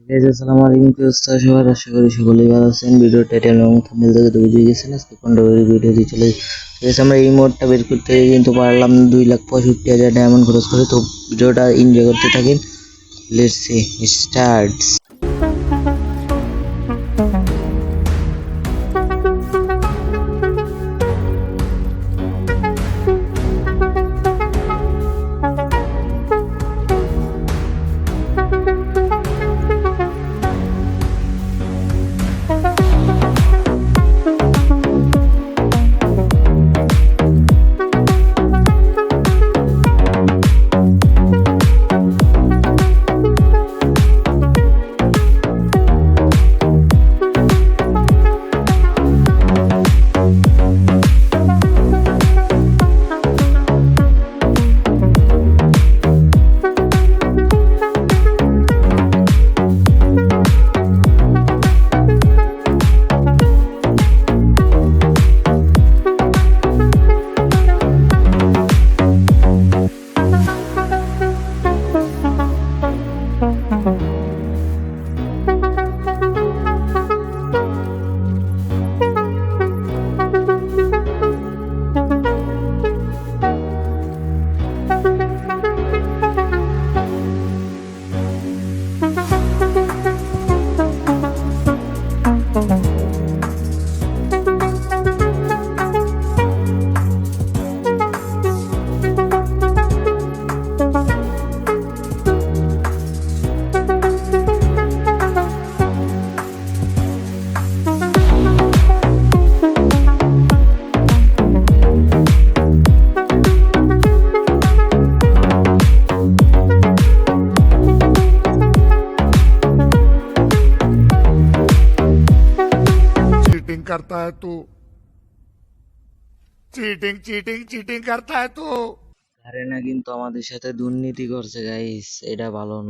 Video চলে আমরা এই মোডটা বের করতে কিন্তু পারলাম দুই লাখ পঁয়ষট্টি হাজার ডায়মন্ড খরচ করে। তো ভিডিওটা এনজয় করতে থাকেন। লেটস সি करता है तू चीटिंग चीटिंग चीटिंग करता है तू আরে না কিন্তু আমাদের সাথে দুর্নীতি করছে গাইস এটা ভালো না